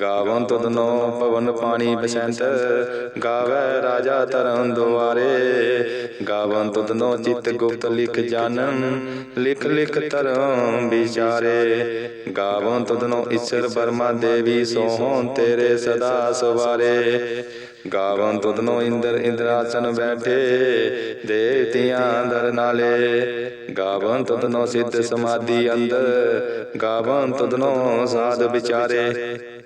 ਗਾਵਨ ਤੁਧਨੋ ਪਵਨ ਪਾਣੀ ਬਸੰਤ, ਗਾਵੇ ਰਾਜਾ ਤਰਨ ਦੁਆਰੇ। ਗਾਵਨ ਤੁਧਨੋ ਚਿਤ ਗੁਪਤ ਲਿਖ ਜਾਣਨ ਲਿਖ ਲਿਖ ਧਰਮ ਵਿਚਾਰੇ। ਗਾਵਨ ਤੁਧਨੋ ਈਸ਼ਰ ਬਰਮਾ ਦੇਵੀ ਸੋਹਣ ਤੇਰੇ ਸਦਾ ਸਵਾਰੇ। ਗਾਵਨ ਤੁਧਨੋ ਇੰਦਰ ਇੰਦਰਾਸਨ ਬੈਠੇ ਦੇਵਤਿਆਂ ਦਰ ਨਾਲੇ। ਗਾਵਨ ਤੁਧਨੋ ਸਿੱਧ ਸਮਾਧੀ ਅੰਦਰ, ਗਾਵਨ ਤੁਧਨੋ ਸਾਧ ਵਿਚਾਰੇ।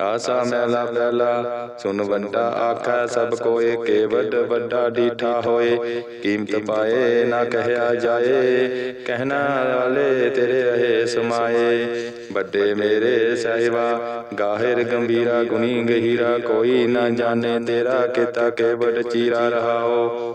ਆਸਾ ਮੈਲਾ ਪਹਿਲਾ ਸੁਨ ਵੰਡਾ ਆਖੈ ਸਭ ਕੋਏ ਕੇ ਵੱਡਾ ਡੀਠਾ ਹੋਏ। ਕੀਮਤ ਪਾਏ ਨਾ ਕਹਿਆ ਜਾਏ, ਕਹਿਣਾ ਵਾਲੇ ਤੇਰੇ ਰਹੇ ਸਮਾਏ ਵੱਡੇ ਮੇਰੇ ਸਹਿਬਾ, ਗਾਹਿਰ ਗੰਭੀਰਾ ਗੁਣੀ ਗਹੀਰਾ, ਕੋਈ ਨਾ ਜਾਣੇ ਤੇਰਾ ਕੀਤਾ ਕੇ ਵੱਡ ਚੀਰਾ ਰਹਾਓ।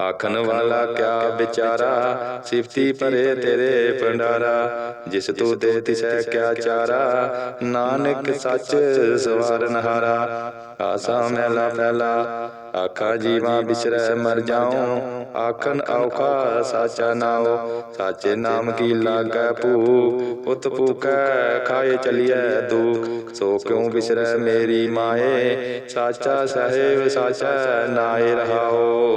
ਆਖਣ ਵਾਲਾ ਕਿਆ ਵਿਚਾਰਾ? ਸਿਫਤੀ ਭਰੇ ਤੇਰੇ ਭੰਡਾਰਾ। ਜਿਸ ਤੂੰ ਦੇ ਤਿਸੈ ਕਿਆ ਚਾਰਾ? ਨਾਨਕ ਸੱਚ ਸਵਾਰਨ ਹਾਰਾ ਆਸਾ ਮੈਲਾ ਪਹਿਲਾ ਆਖਾ ਜੀਵਾ ਬਿਸਰੈ ਮਰ ਜਾਉ। ਆਖਣ ਔਖਾ ਸਾਚਾ ਨਾਉ। ਸਾਚੇ ਨਾਮ ਕੀ ਲਾਗੈ ਭੂ ਉਤ ਭੂਕੈ ਖਾਏ ਚਲੀਐ ਦੁਖ। ਸੋ ਕਿਉ ਬਿਸਰੈ ਮੇਰੀ ਮਾਏ? ਸਾਚਾ ਸਹਿਬ, ਸਾਚਾ ਨਾਏ ਰਹਾਓ।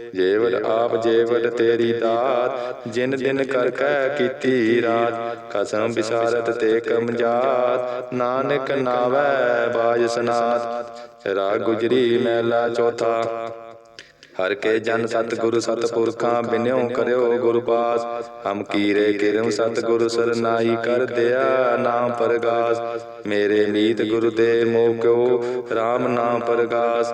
ਜੇਵੜ ਆਪ ਜੇਵੜ ਤੇਰੀ ਦਾਤ ਜਿਨ ਦਿਨ ਕਰ ਕੈ ਕੀਤੀ ਰਾਤ ਕਸਮ ਬਿਸਾਰਤ ਤੇ ਕਮਜਾਤ ਨਾਨਕ ਨਾਵੈ ਬਾਜ ਸਨਾਤ। ਰਾਗ ਗੁਜਰੀ ਮਹਿਲਾ ਚੌਥਾ। ਹਰ ਕੇ ਜਨ ਸਤਿਗੁਰੂ ਸਤਿਪੁਰਖਾਂ ਬਿਨਿਓ ਕਰਿਓ ਗੁਰੂ ਪਾਸ ਹਮ ਕੀਰੇ ਕਿਰਮ ਸਤਿਗੁਰੂ ਸਰਨਾਈ ਕਰ ਦਿਆ ਨਾਮ ਪਰਗਾਸ। ਮੇਰੇ ਮੀਤ ਗੁਰੂ ਦੇ ਮੋਹ ਕਿਉ RAM ਨਾਮ ਪਰਗਾਸ।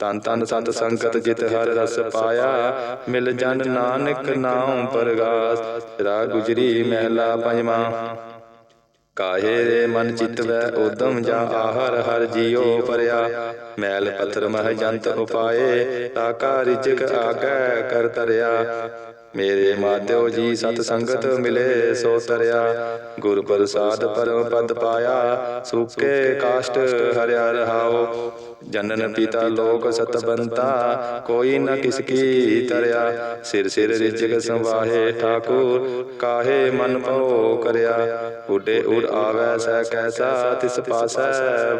ਤਨ ਤਨ ਸਤ ਸੰਗਤ ਜਿਤ ਹਰ ਰਸ ਪਾਇਆ। ਮਿਲ ਜਨ ਨਾਨਕ ਨਾਮ ਪਰਗਾਸ। ਰਾ ਗੁਜਰੀ ਮਹਿਲਾ ਪੰਜਵਾਂ। ਕਾਹੇ ਰੇ ਮਨ ਚਿਤ ਵੈ ਉਦਮ ਜਾ ਆਹਰ ਹਰ ਜੀਉ ਪਰਿਆ। ਮੈਲ ਪੱਥਰ ਮਹ ਜੰਤ ਉਪਾਏ ਤਾਕਾ ਰਿਜਕ ਆਗੈ ਕਰ ਤਰਿਆ। ਮੇਰੇ ਮਾਧਿਓ ਜੀ ਸਤ ਸੰਗਤ ਮਿਲੇ ਸੋ ਤਰਿਆ। ਗੁਰ ਪ੍ਰਸਾਦ ਪਰਮ ਪਦ ਪਾਇਆ ਸੁਕੇ ਕਾਸ਼ਟ ਹਰਿਆ ਰਹਾਓ। ਜਨਨ ਪਿਤਾ ਲੋਕ ਸਤਬੰਤਾ ਕੋਈ ਨ ਕਿਸ ਕੀ ਤਰਿਆ। ਸਿਰ ਸਿਰ ਰਿਜਕ ਸੰਵਾਹੇ ਠਾਕੁਰ ਕਾਹੇ ਮਨ ਭਉ ਕਰਿਆ। ਉਡੇ ਉਡ ਆਵੈ ਸੈ ਕੈਸਾ ਤਿਸ ਪਾਸੈ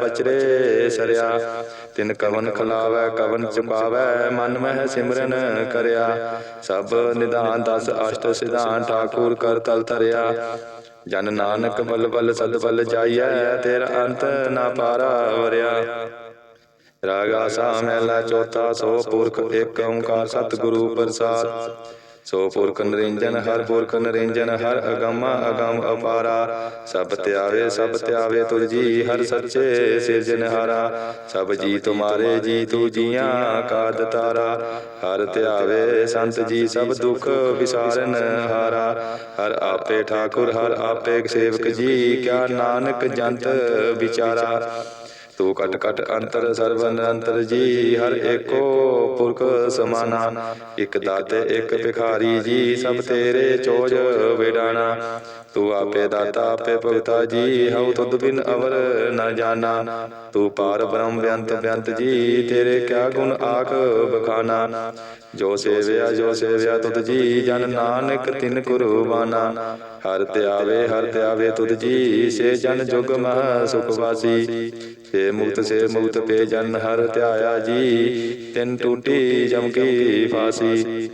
ਬਚਰੇ ਸਰਿਆ। ਤਿਨ ਕਵਨ ਖਲਾਵੈ, ਕਵਨ ਚੁਕਾਵੈ, ਮਨ ਮਹਿ ਸਿਮਰਨ ਕਰਿਆ। ਸਭ ਨਿਧਾਨ ਦਸ ਅਸ਼ਟ ਸਿਧਾਨ ਠਾਕੁਰ ਕਰ ਤਲ ਧਰਿਆ। ਜਨ ਨਾਨਕ ਬਲ ਬਲ ਸਦ ਬਲ ਜਾਈਐ, ਤੇਰਾ ਅੰਤ ਨਾ ਪਾਰਾ ਵਰਿਆ। ਰਾਗ ਆਸਾ ਮਹਿਲਾ ਚੌਥਾ, ਸੋ ਪੁਰਖ ਏਕ ਓੰਕਾਰ ਸਤਿਗੁਰੂ ਪ੍ਰਸਾਦ। ਸੋ ਪੁਰਖ ਨਿਰੰਜਨ ਹਰ ਪੁਰਖ ਨਿਰੰਜਨ ਹਰ ਅਗੰਮਾ ਅਗਮ ਅਪਾਰਾ। ਸਭ ਤਿਆਵੇ ਸਭ ਤਿਆਵੇ ਤੁਰ ਜੀ, ਹਰ ਸੱਚੇ ਸਿਰਜਨ ਹਾਰਾ ਸਭ ਜੀ ਤੁਮਾਰੇ ਜੀ ਤੂ ਜੀਆਂ ਕਾ ਤਾਰਾ। ਹਰ ਤਿਆਵੇ, ਸੰਤ ਜੀ ਸਭ ਦੁਖ ਵਿਸਾਰਨ ਹਾਰਾ। ਹਰ ਆਪੇ ਠਾਕੁਰ, ਹਰ ਆਪੇ ਸੇਵਕ ਜੀ, ਕਿਆ ਨਾਨਕ ਜੰਤ ਵਿਚਾਰਾ। ਤੂੰ ਕਟ ਕਟ ਅੰਤਰ ਸਰਬ ਨਿਰੰਤਰ ਜੀ, ਹਰ ਏਕੋ ਪੁਰਖ ਸਮਾਨਾ। ਇਕ ਦਾਤੇ, ਇਕ ਭਿਖਾਰੀ ਜੀ, ਸਭ ਤੇਰੇ ਚੋਜ ਵਿਡਾਣਾ ਤੂੰ ਆਪੇ ਦਾਤਾ, ਆਪੇ ਭਗਤਾ ਜੀ, ਹਉ ਤੁਧ ਬਿਨ ਅਵਰ ਨ ਜਾਣਾ। ਤੂੰ ਪਾਰ ਬ੍ਰਹਮ ਬਿਅੰਤ ਬਿਅੰਤ ਜੀ, ਤੇਰੇ ਕਿਆ ਗੁਣ ਆਖ ਬਖਾਨਾ। ਜੋ ਸੇਵਿਆ ਜੋ ਸੇਵਿਆ ਤੁਧ ਜੀ, ਜਨ ਨਾਨਕ ਤਿਨ ਕੁਰਬਾਨਾ। ਹਰ ਧਿਆਵੇ ਹਰ ਧਿਆਵੇ ਤੁਧ ਜੀ, ਸੇ ਜਨ ਜੁਗ ਮਹ ਸੁਖ ਵਾਸੀ ਸੇ ਮੁਕਤ ਸੇ ਮੁਕਤ ਪੇ ਜਨ ਹਰ ਧਿਆਇਆ ਜੀ, ਤਿਨ ਟੂਟੀ ਜਮ ਕੀ ਫਾਸੀ।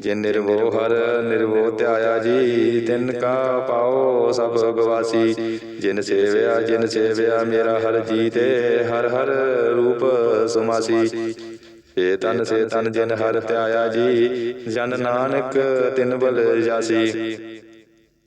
ਜਿਨ ਨਿਰਵੋ ਹਰ ਨਿਰਵੋ ਧਿਆਇਆ ਜੀ, ਤਿਨ ਕਾ ਪਾਓ ਸਭ ਗਵਾਸੀ ਜਿਨ ਸੇਵਿਆ ਜਿਨ ਸੇਵਿਆ, ਮੇਰਾ ਹਰ ਜੀ ਤੇ ਹਰ ਹਰ ਰੂਪ ਸੁਮਾਸੀ। ਸੇ ਤਨ ਸੇ ਤਨ ਜਿਨ ਹਰ ਧਿਆਇਆ ਜੀ, ਜਨ ਨਾਨਕ ਤਿਨ ਬਲ ਜਾਸੀ।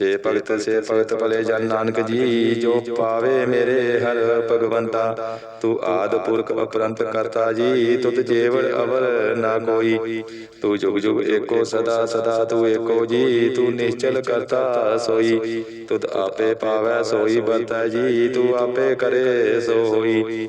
ਸੇ ਭਗਤ ਸੇ ਭਗਤ ਭਲੇ ਜਨ ਨਾਨਕ ਜੀ, ਜੋ ਪਾਵੇ ਮੇਰੇ ਹਰ ਭਗਵੰਤਾ, ਤੂੰ ਆਦ ਪੁਰਖ ਅਪਰੰਤ ਕਰਤਾ ਜੀ, ਤੁਧ ਜੇਵੜ ਅਵਰ ਨਾ ਕੋਈ। ਤੂੰ ਜੁਗ ਜੁਗ ਏਕੋ ਸਦਾ ਸਦਾ ਤੂੰ ਏਕੋ ਜੀ, ਤੂੰ ਨਿਸ਼ਚਲ ਕਰਤਾ ਸੋਈ। ਤੁਧ ਆਪੇ ਪਾਵੈ ਸੋਈ ਬਰਤੈ ਜੀ, ਤੂੰ ਆਪੇ ਕਰੇ ਸੋ ਹੋਈ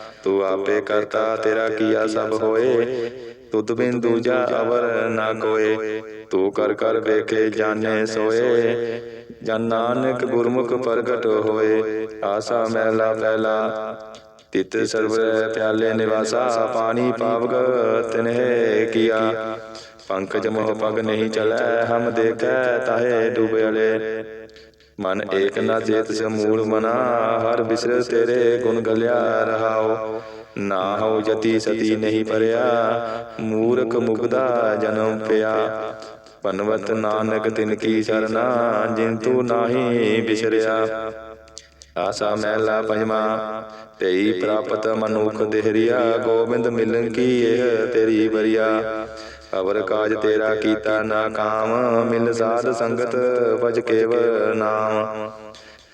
ਤੂੰ ਆਪੇ ਕਰਤਾ ਤੇਰਾ ਕੀਆ ਸਭ ਹੋਏ ਤੁਧ ਬਿਨ ਦੂਜਾ ਅਵਰ ਨਾ ਕੋਏ ਤੂੰ ਕਰ ਕਰ ਵੇਖੇ ਜਾਣੇ ਸੋਏ ਜਨ ਨਾਨਕ ਗੁਰਮੁਖ ਪ੍ਰਗਟ ਹੋਏ ਆਸਾ ਮਹਿਲਾ ਪਹਿਲਾ ਤਿਤ ਸਰਬ ਪਿਆਲੇ ਨਿਵਾਸਾ ਪਾਣੀ ਪਾਵਗ ਤਿਨਹਿ ਕੀਆ ਪੰਕਜ ਮੋਹ ਪਗ ਨਹੀਂ ਚਲੈ ਹਮ ਦੇਖੈ ਤਾਹੇ ਡੂਬਲੇ ਮਨ ਏਕ ਨਾ ਚੇਤ ਸਮੂਲ ਮਨਾ ਹਰ ਬਿਸਰ ਤੇਰੇ ਗੁਣ ਗਲਿਆ ਰਹਾਓ। ਨਾ ਹੋ ਜਤੀ ਸਤੀ ਨਹੀਂ ਪਰਿਆ ਮੂਰਖ ਮੁਗਦਾ ਜਨਮ ਪਿਆ। ਪਨਵਤ ਨਾਨਕ ਤਿਨ ਕੀ ਸਰਨਾ ਜਿਨ ਤੂ ਨਾਹੀ ਬਿਸਰਿਆ। ਆਸਾ ਮਹਿਲਾ ਪੰਜਵਾ ਤੇਈ ਪ੍ਰਾਪਤ ਮਨੁਖ ਦੇਹਰੀਆ ਗੋਬਿੰਦ ਮਿਲਨ ਕੀ ਇਹ ਤੇਰੀ ਬਰੀਆ ਅਵਰ ਕਾਜ ਤੇਰਾ ਕੀਤਾ ਨਾ ਕਾਮ ਮਿਲ ਸਾਧ ਸੰਗਤ ਭਜ ਕੇਵ ਨਾਮ।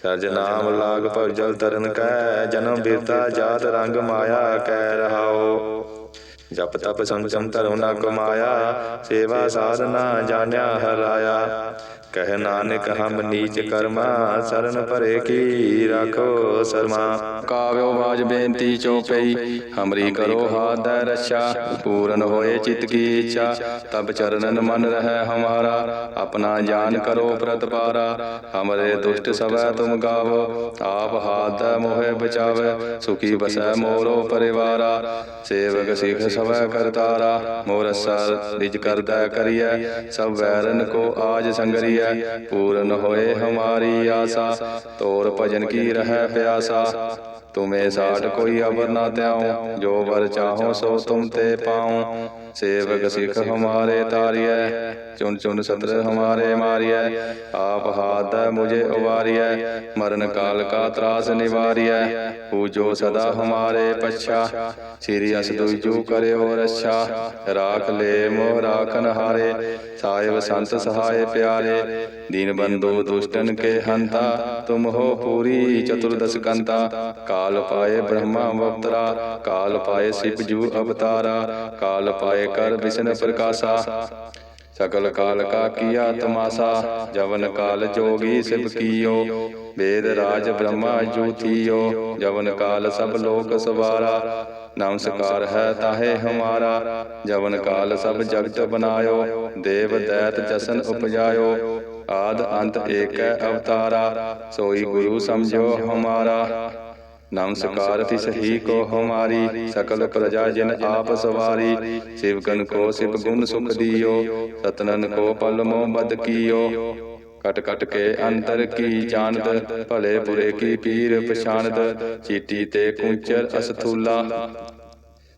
ਸਰਜ ਨਾਮ ਲਾਗ ਭਜਲ ਤਰਨ ਕੈ ਜਨਮ ਬਿਰਤਾ ਜਾਤ ਰੰਗ ਮਾਇਆ ਕੈ ਰਹਾਓ। ਜਪ ਤਪ ਸੰਚਮ ਧਰਮ ਨ ਕਮਾਇਆ ਸੇਵਾ ਸਾਧਨਾ ਜਾਣਿਆ ਹਰਾਇਆ। ਕਹਿ ਨਾਨਕ ਹਮ ਨੀਚ ਕਰਮਾ ਸਰਨ ਭਰੇ ਕੀ ਰਾਖੋ ਸਰਮਾ। ਕਾਵਿਓ ਬਾਜ ਬੇਨਤੀ ਚੋਪਈ ਹਮਰੀ ਕਰੋ ਹਾਥ ਦੈ ਰੱਛਾ ਪੂਰਨ ਹੋਏ ਚਿਤ ਕੀ ਇੱਛਾ। ਤਬ ਚਰਨਨ ਮਨ ਰਹਿ ਹਮਾਰਾ ਆਪਣਾ ਜਾਨ ਕਰੋ ਪ੍ਰਤਪਾਰਾ ਹਮਰੇ ਦੁਸ਼ਟ ਸਵੈ ਤੁਮ ਗਾਵੋ ਆਪ ਹਾਥ ਦੈ ਮੋਹਿ ਬਚਾਵੇ। ਸੁਖੀ ਬਸੈ ਮੋਰੋ ਪਰਿਵਾਰਾ ਸੇਵਕ ਸਿਖ ਸਵੈ ਕਰਤਾਰਾ, ਮੋਰ ਸਰ, ਨਿਜ ਕਰਦਾ ਕਰੀਐ, ਸਭ ਵੈਰਨ ਕੋ ਆਜ ਸੰਗਰੀਐ, ਪੂਰਨ ਹੋਏ ਹਮਾਰੀ ਆਸਾ, ਤੋਰ ਭਜਨ ਕੀ ਰਹਿ ਪਿਆਸਾ। ਤੁਮੇ ਸਾਟ ਕੋਈ ਅਵਰ ਨਾ ਤਿਆਉ, ਜੋ ਵਰ ਚਾਹੋ ਸੋ ਤੁਮ ਤੇ ਪਾਉ। ਸੇਵਕ ਸਿਖ ਹਮਾਰੇ ਤਾਰੀਐ। ਚੁਨ ਚੁਨ ਸਤਰ ਹਮਾਰੇ ਮਾਰੀਐ। ਆਪ ਹਾਥ ਹੈ ਮੁਝੇ ਉਵਾਰੀਐ। ਮਰਨ ਕਾਲ ਕਾ ਤਰਾਸ ਨਿਵਾਰੀਐ। ਪੂਜੋ ਸਦਾ ਹਮਾਰੇ ਪਛਾ। ਸ੍ਰੀ ਅਸ ਦੁਜੂ ਕਰਿਓ ਰੱਛਾ। ਰਾਖ ਲੈ ਮੋਹ ਰਾਖਨ ਹਾਰੇ ਸਾਹਿਬ ਸੰਤ ਸਹਾਇ ਪਿਆਰੇ। ਦੀਨ ਬੰਦੋ ਦੁਸ਼ਟਨ ਕੇ ਹੰਤਾ, ਤੁਮ ਹੋ ਪੂਰੀ ਚਤੁਰਦਸ ਕੰਤਾ। ਕਾਲ ਪਾਏ ਬ੍ਰਹਮਾ ਅਵਤਰਾ, ਕਾਲ ਪਾਏ ਸਿਵ ਜੂ ਅਵਤਾਰਾ, ਕਾਲ ਪਾਏ ਕਰ ਵਿਸ਼ਨ ਪ੍ਰਕਾਸ਼ਾ। ਸਕਲ ਕਾਲ ਕਾ ਕੀਆ ਤਮਾਸਾ, ਜਵਨ ਕਾਲ ਜੋਗੀ ਸਿਵ ਕੀਓ। ਵੇਦ ਰਾਜ ਬ੍ਰਹਮਾ ਜੂਥੀਓ ਜਵਨ ਕਾਲ ਸਭ ਲੋਕ ਸਵਾਰਾ। ਨਮਸਕਾਰ ਹੈ ਤਾਹੇ ਹਮਾਰਾ, ਜਵਨ ਕਾਲ ਸਭ ਜਗਤ ਬਨਾਇਓ। ਦੇਵ ਦੈਤ ਜਸਨ ਉਪਜਾਇਓ। ਆਦ ਅੰਤ ਏਕੈ ਅਵਤਾਰਾ, ਸੋਈ ਗੁਰੂ ਸਮਝੋ ਹਮਾਰਾ। ਨਮਸਕਾਰ ਤਿਸ ਹੀ ਕੋ ਹਮਾਰੀ, ਸਕਲ ਪ੍ਰਜਾ ਜਿਨ ਆਪ ਸਵਾਰੀ। ਸਿਵਕਨ ਕੋ ਸਿਵ ਗੁਣ ਸੁਖ ਦਿਓ, ਸਤਨਨ ਕੋ ਪਲਮੋ ਬਦ ਕੀਓ। ਕਟ ਕਟ ਕੇ ਅੰਤਰ ਕੀ ਜਾਣਦ ਭਲੇ ਬੁਰੇ ਕੀ ਪੀਰ ਪਛਾਨਦ। ਚੀਟੀ ਤੇ ਕੁੰਚਰ ਅਸਥੂਲਾ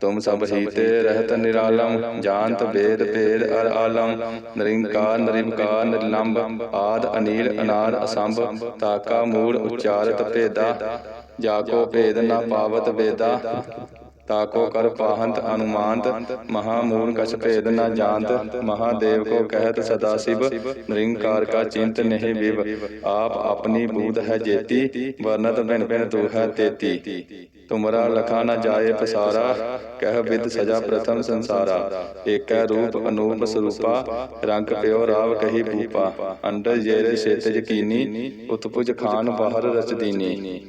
ਤੁਮ ਸਭ ਹੀਤੇ ਰਹਿਤ ਨਿਰਾਲਮ ਜਾਣਤ ਵੇਦ ਭੇਦ ਅਰ ਆਲਮ ਨਿਰੰਕਾਰ ਨਿਰਵਕਾਰ ਨਿਰਲੰਭ ਆਦ, ਅਨੀਲ, ਅਨਾਦ, ਅਸੰਭ ਤਾਕਾ ਮੂੜ, ਉਚਾਰਤ ਭੇਦਾ, ਜਾ ਕੋ ਭੇਦ ਨਾ ਪਾਵਤ ਵੇਦਾ ਤਾਕੋ ਕਰ ਪਾਹੰਤ ਅਨੁਮਾਨਤ ਮਹਾਮੂਲ ਕਛ ਭੇਦ ਨਾ ਜਾਣਤ ਮਹਾਦੇਵ ਕੋ ਕਹਿਤ ਸਦਾ ਸਿਵ ਨਿਰੰਕਾਰ ਕਾ ਚਿੰਤ ਨਹੀਂ ਵਿਵ, ਆਪ ਆਪਣੀ ਬੂਧ ਹੈ ਜੇਤੀ ਵਰਨਤ ਬਿਨ ਬਿਨ ਤੂ ਹੈ ਤੇਤੀ। ਤੁਮਰਾ ਲਖਾ ਨ ਜਾਏ ਪਸਾਰਾ, ਕਹਿ ਵਿਦ ਸਜਾ ਪ੍ਰਥਮ ਸੰਸਾਰਾ। ਏਕੈ ਰੂਪ ਅਨੂਪ ਸਰੂਪਾ, ਰੰਗ ਪਿਓ ਰਾਵ ਕਹੀ ਭੂਪਾ। ਅੰਡਰ ਜੇਰੇ ਸ਼ੇਤ ਕੀਨੀ, ਉਤਪੁਜ ਖਾਨ ਬਾਹਰ ਰਚਦੀਨੀ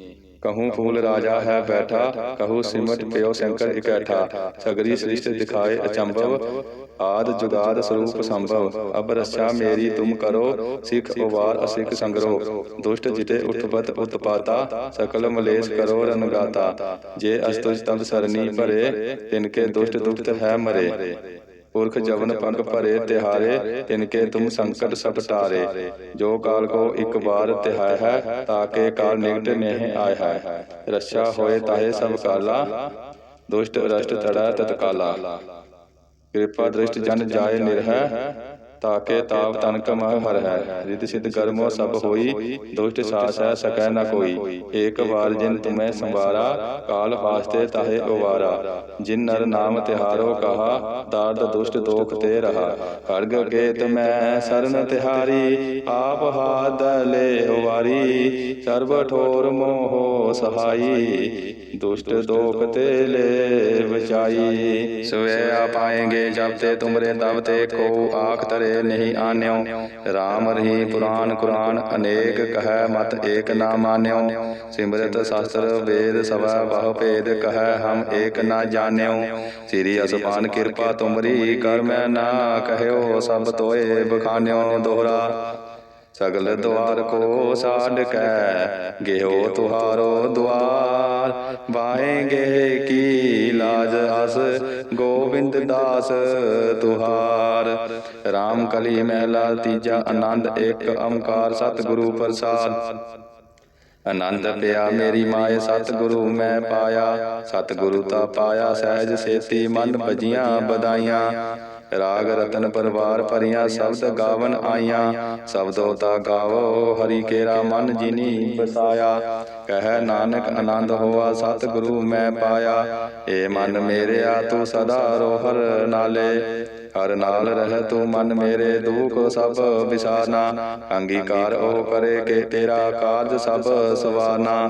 ਕਹੂੰ ਫੂਲ ਰਾਜਾ ਹੈ ਬੈਠਾ, ਕਹੂੰ ਸਿਮਟ ਪਿਓ ਸ਼ੰਕਰ ਇਕੱਠਾ। ਸਗਰੀ ਸ੍ਰਿਸ਼ਟ ਦਿਖਾਏ ਅਚੰਭਵ ਆਦ ਜੁਗਾਦ ਸਰੂਪ ਸੰਭਵ। ਅਬ ਰੱਛਾ ਮੇਰੀ ਤੁਮ ਕਰੋ ਸਿੱਖ ਉਵਾਰ ਅਸਿੱਖ ਸੰਗਰੋ। ਦੁਸ਼ਟ ਜਿਤੇ ਉਤਪਤ ਉਤਪਾਤਾ ਸਕਲ ਮਲੇਸ਼ ਕਰੋ ਰਨਗਾਤਾ ਜੇ ਅਸਤੁਜ ਤਬ ਸਰਨੀ ਭਰੇ ਤਿਨਕੇ ਦੁਸ਼ਟ ਦੁਖਤ ਹੈ ਮਰੇ। ਪੁਰਖ ਜਵਨ ਪਗ ਭਰੇ ਤਿਹਾਰੇ ਤਿਨਕੇ ਤੁਮ ਸੰਕਟ ਸਭ ਟਾਰੇ ਜੋ ਕਾਲ ਕੋ ਇੱਕ ਵਾਰ ਤਿਹਾਇ ਹੈ ਤਾਕੇ ਕਾਲ ਨਿਕਟ ਨਹੀਂ ਆਇ ਹੈ। ਰੱਛਾ ਹੋਏ ਤਾਹੇ ਸਭ ਕਾਲਾ ਦੁਸ਼ਟ ਰਸ਼ਟ ਤੜਾ ਤਤਕਾਲਾ। ਕਿਰਪਾ ਦ੍ਰਿਸ਼ਟ ਜਨ ਜਾਏ ਨਿਰਹਿ। ਤਾਕੇ ਤਾਪ ਤਨਕ ਮਹ ਹਰ ਹੈ। ਰਿਤ ਸਿਧ ਕਰਮੋ ਸਭ ਹੋਈ, ਦੁਸ਼ਟ ਸਾਸ ਹੈ, ਸਕੈ ਨ ਕੋਈ। ਏਕ ਵਾਰ ਜਿਨ ਤੁਮੈ ਸੰਵਾਰਾ, ਕਾਲ ਵਾਸਤੇ ਤਾਹੇ ਉਵਾਰਾ। ਜਿਨ ਨਰ ਨਾਮ ਤਿਹਾਰੋ ਕਹਾ ਦਾਰਦ ਦੁਸ਼ਟ ਦੋਖ ਤੇ ਰਹਾ। ਖੜਗ ਕੇਤ ਮੈਂ ਸਰਨ ਤਿਹਾਰੀ, ਆਪ ਹਾਦ ਲੈ ਵਾਰੀ ਸਰਬ ਠੋਰ ਮੋਹ ਸਹਾਈ, ਦੁਸ਼ਟ ਦੋਖ ਤੇ ਲੈ ਬਚਾਈ। ਸਵੇ ਆ ਪਾਏਗੇ ਜਬ ਤੇ ਤੁਮਰੇ ਤਬ ਤੇ ਕੋ ਆਖ ਤਰੇ ਨਹੀਂ ਆਨਿਓ। RAM ਰਹੀ ਪੁਰਾਨ ਕੁਰਾਨ ਅਨੇਕ ਕਹੈ ਮਤ ਏਕ ਨਾ ਮਾਨਿਓ। ਸਿਮਰਤ ਸ਼ਾਸਤਰ ਵੇਦ ਸਭਾ ਬਹੁ ਭੇਦ ਕਹੈ ਹਮ ਏਕ ਨਾ ਜਾਣਿਓ। ਸ੍ਰੀ ਅਸਪਾਨ ਕਿਰਪਾ ਤੁਮਰੀ ਕਰ ਮੈਂ ਨਾ ਕਹਿਓ ਸਭ ਤੋਏ ਬਖਾਨਿਓ ਦੋਹਰਾ। ਸਗਲ ਦੁਆਰ ਕੋ ਸਾਡ ਕੈ ਗਿਓ ਤੁਹਾਰੋ ਦੁਆਰ ਵਾਹੇਗੇ ਕੀ ਲਾਜ ਅਸ ਗੋਬਿੰਦ ਦਾਸ ਤੁਹਾਰ RAM ਕਲੀ ਮਹਿਲਾ ਤੀਜਾ ਆਨੰਦ ਇੱਕ ਓੰਕਾਰ ਸਤਿਗੁਰੂ ਪ੍ਰਸਾਦ। ਆਨੰਦ ਪਿਆ ਮੇਰੀ ਮਾਏ ਸਤਿਗੁਰੂ ਮੈਂ ਪਾਇਆ। ਸਤਿਗੁਰੂ ਤਾ ਪਾਇਆ ਸਹਿਜ ਸੇਤੀ ਮਨ ਭਜੀਆਂ ਬਦਾਈਆਂ ਰਾਗ ਰਤਨ ਪਰਵਾਰ ਭਰੀਆਂ ਸ਼ਬਦ ਗਾਵਨ ਆਈਆਂ। ਸ਼ਬਦੋ ਤਾ ਗਾਵੋ ਹਰੀ ਕੇਰਾ ਮਨ ਜਿਨੀ ਬਸਾਇਆ ਕਹਿ ਨਾਨਕ ਆਨੰਦ ਹੋਆ ਸਤਿਗੁਰੂ ਮੈਂ ਪਾਇਆ। ਏ ਮਨ ਮੇਰਿਆ ਤੂੰ ਸਦਾ ਰੋਹਰ ਨਾਲੇ। ਹਰ ਨਾਲ ਰਹਿ ਤੂੰ ਮਨ ਮੇਰੇ ਦੁਖ ਸਭ ਵਿਸਾਰਨਾ ਅੰਗੀਕਾਰ ਉਹ ਕਰੇ ਕਿ ਤੇਰਾ ਕਾਰਜ ਸਭ ਸਵਾਰਨਾ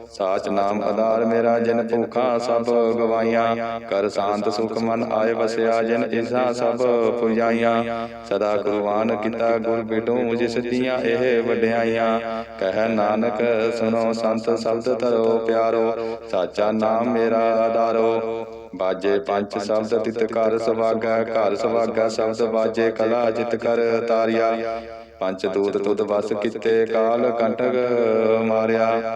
ਸਾਚ ਨਾਮ ਆਧਾਰ ਮੇਰਾ ਜਿਨ ਭੁਖਾਂ ਸਭ ਗਵਾਈਆਂ ਕਰ ਸ਼ਾਂਤ ਸੁਖ ਮਨ ਆਏ ਵਸਿਆ ਜਿਨ ਇਸਾ ਸਭ ਪੁਜਾਈਆਂ। ਸਦਾ ਗੁਰਬਾਨ ਕੀਤਾ ਗੁਰ ਬਿਟੂ ਜਿਸ ਦੀਆਂ ਇਹ ਵਡਿਆਈਆਂ। ਕਹਿ ਨਾਨਕ ਸੁਨੋ ਸੰਤ ਸ਼ਬਦ ਧਰੋ ਪਿਆਰੋ, ਸਾਚਾ ਨਾਮ ਮੇਰਾ ਆਧਾਰੋ। ਬਾਜੇ ਪੰਜ ਸ਼ਬਦ ਤਿਤ ਕਰ ਸਵਾਗਾ ਘਰ ਸਵਾਗਾ ਸ਼ਬਦ ਬਾਜੇ ਕਲਾ ਜਿਤ ਕਰ ਤਾਰਿਆ। ਪੰਜ ਦੂਤ ਤੁਧ ਵਸ ਕੀਤੇ ਕਾਲ ਕੰਟਕ ਮਾਰਿਆ।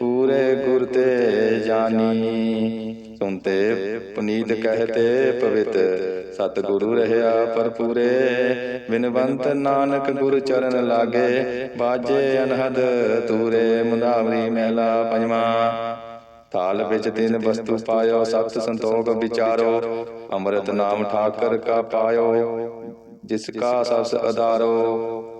ਪੂਰੇ ਗੁਰ ਤੇ ਜਾਨੀ। ਸੁਨਤੇ ਪੁਨੀਤ ਕਹਤੇ ਪਵਿੱਤ, ਸਤਿਗੁਰੂ ਰਹਿਆ ਪਰਪੂਰੇ ਬਿਨਵੰਤ ਨਾਨਕ ਗੁਰ ਚਰਨ ਲਾਗੇ, ਬਾਜੇ ਅਨਹਦ ਤੂਰੇ ਮੁੰਦਾਵਰੀ ਮਹਿਲਾ ਪੰਜਵਾ। ਥਾਲ ਵਿੱਚ ਤਿੰਨ ਵਸਤੂ ਪਾਇਓ, ਸਤ ਸੰਤੋਖ ਵਿਚਾਰੋ। ਅੰਮ੍ਰਿਤ ਨਾਮ ਠਾਕਰ ਕਾ ਪਾਇਓ, ਜਿਸ ਕਾ ਸਬਸ ਅਦਾਰੋ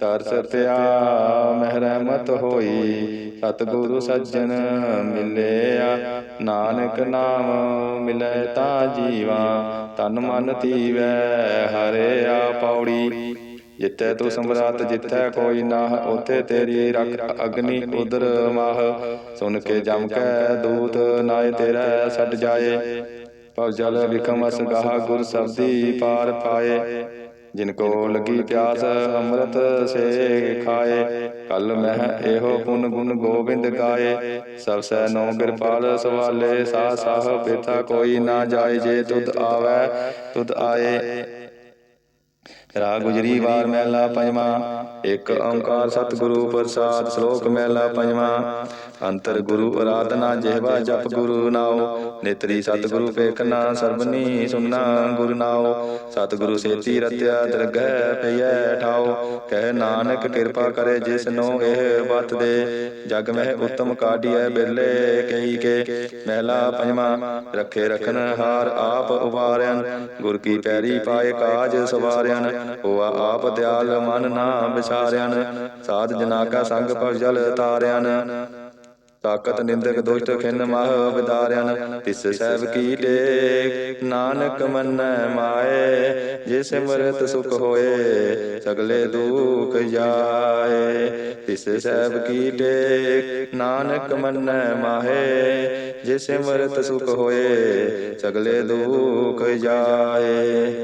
ਤਰਸ ਪਿਆ ਮਹਿਰਮਤ ਹੋਈ। ਸਤਿਗੁਰੂ ਸੱਜਣ ਮਿਲਿਆ। ਨਾਨਕ ਨਾਮ ਮਿਲੈ ਤਾ ਜੀਵਾ। ਤਨ ਮਨ ਧੀਵੈ ਹਰਿਆ ਪੌੜੀ। ਜਿੱਥੇ ਤੂੰ ਸਮਰਾਤ, ਜਿੱਥੇ ਕੋਈ ਨਾ ਉਥੇ ਤੇਰੀ ਰਖ ਅਗਨੀ ਉਦਰ ਮਾਹ। ਸੁਨ ਕੇ ਜਮ ਕੈ ਦੂਤ, ਨਾਏ ਤੇਰਾ ਛੱਡ ਜਾਏ। ਭਵ ਜਲ ਵਿਕਮ ਅਸ ਗਾਹ ਗੁਰ ਸਬਦੀ ਪਾਰ ਪਾਏ। ਜਿਨ ਕੋ ਲਗੀ ਪਿਆਸ ਅੰਮ੍ਰਿਤ ਸੇ ਖਾਏ। ਕਲ ਮਹਿ ਇਹੋ ਪੁਨ ਗੁਣ ਗੋਬਿੰਦ ਗਾਏ। ਸਭ ਸੈ ਨੋ ਕਿਰਪਾਲ ਸਵਾਲੇ ਸਾ ਸਾਹ ਬੇਤਾ ਕੋਈ ਨਾ ਜਾਏ ਜੇ ਤੁਧ ਆਵੈ ਤੁਧ ਆਏ। ਰਾਗ ਗੁਜਰੀ ਵਾਰ ਮਹਿਲਾ ਪੰਜਵਾਂ ਇੱਕ ਓੰਕਾਰ ਸਤਿਗੁਰੂ ਪ੍ਰਸਾਦ ਸ਼ਲੋਕ ਮਹਿਲਾ ਪੰਜਵਾਂ। ਅੰਤਰ ਗੁਰੂ ਅਰਾਧਨਾ ਜਿਹਵਾ ਜਪ ਗੁਰੂ ਨਾਉ। ਨੇਤਰੀ ਸਤਿਗੁਰੂ ਪੇਖਨਾ ਸਰਬਨੀ ਸੁਨਣਾ ਗੁਰੂ ਨਾਉ। ਸਤਿਗੁਰੂ ਸੇਤੀ ਰਤਿਆ ਦਰਗਹਿ ਪਈਐ ਠਾਉ। ਕਹਿ ਨਾਨਕ ਕਿਰਪਾ ਕਰੇ ਜਿਸ ਨੂੰ ਇਹ ਬਤ ਦੇ ਜਗ ਮਹਿ ਉਤਮ ਕਾਢੀਐ ਬਿਰਲੇ ਕਹੀ ਕੇ। ਮਹਿਲਾ ਪੰਜਵਾਂ। ਰੱਖੇ ਰਖਨ ਹਾਰ ਆਪ ਉਵਾਰਿਆਨ ਗੁਰ ਕੀ ਪੈਰੀ ਪਾਏ ਕਾਜ ਸਵਾਰਿਆਨ ਹੋਆ ਆਪ ਦਿਆਲ ਮਨ ਨਾ ਵਿਸਾਰਿਆਨ ਸਾਧ ਜਨਾ ਕਾ ਸੰਗ ਭਜਲ ਤਾਰਿਆਨ ਤਾਕਤ ਨਿੰਦਕ ਦੁਸ਼ਟ ਖਿਨ ਮਾਹ ਵਿਦਾਰਿਆਨ ਤਿਸ ਸਹਿਬ ਕੀ ਟੇਕ, ਨਾਨਕ ਮੰਨੈ ਮਾਏ, ਜਿਸ ਮਰਤ ਸੁਖ ਹੋਏ, ਸਗਲੇ ਦੁਖ ਜਾਏ। ਤਿਸ ਸਹਿਬ ਕੀ ਟੇਕ, ਨਾਨਕ ਮੰਨੈ ਮਾਏ ਜਿਸ ਮਰਤ ਸੁਖ ਹੋਏ, ਸਗਲੇ ਦੁਖ ਜਾਏ।